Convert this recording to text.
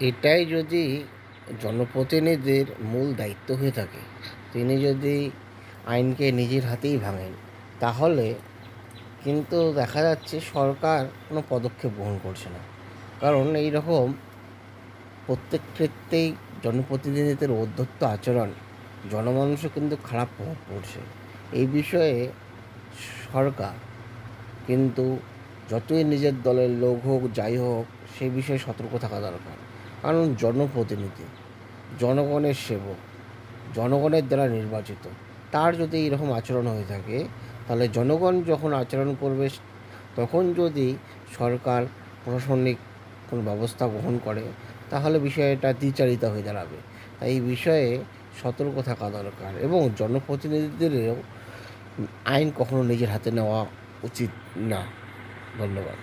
এটাই যদি জনপ্রতিনিধির মূল দায়িত্ব হয়ে থাকে তিনি যদি আইনকে নিজের হাতেই ভাঙেন তাহলে কিন্তু দেখা যাচ্ছে সরকার কোনো পদক্ষেপ গ্রহণ করছে না। কারণ এই রকম প্রত্যেক ক্ষেত্রেই জনপ্রতিনিধিদের অধ্যত্ত আচরণ জনমানুষও কিন্তু খারাপ প্রভাব পড়ছে। এই বিষয়ে সরকার কিন্তু যতই নিজের দলের লোক হোক, যাই হোক, সেই বিষয়ে সতর্ক থাকা দরকার। কারণ জনপ্রতিনিধি, জনগণের সেবক, জনগণের দ্বারা নির্বাচিত, তার যদি এরকম আচরণ হয়ে থাকে, তাহলে জনগণ যখন আচরণ করবে, তখন যদি সরকার প্রশাসনিক কোনো ব্যবস্থা গ্রহণ করে, তাহলে বিষয়টা দ্বিচারিতা হয়ে দাঁড়াবে। তাই এই বিষয়ে সতর্ক থাকা দরকার এবং জনপ্রতিনিধিদেরও আইন কখনো নিজের হাতে নেওয়া উচিত না। ধন্যবাদ।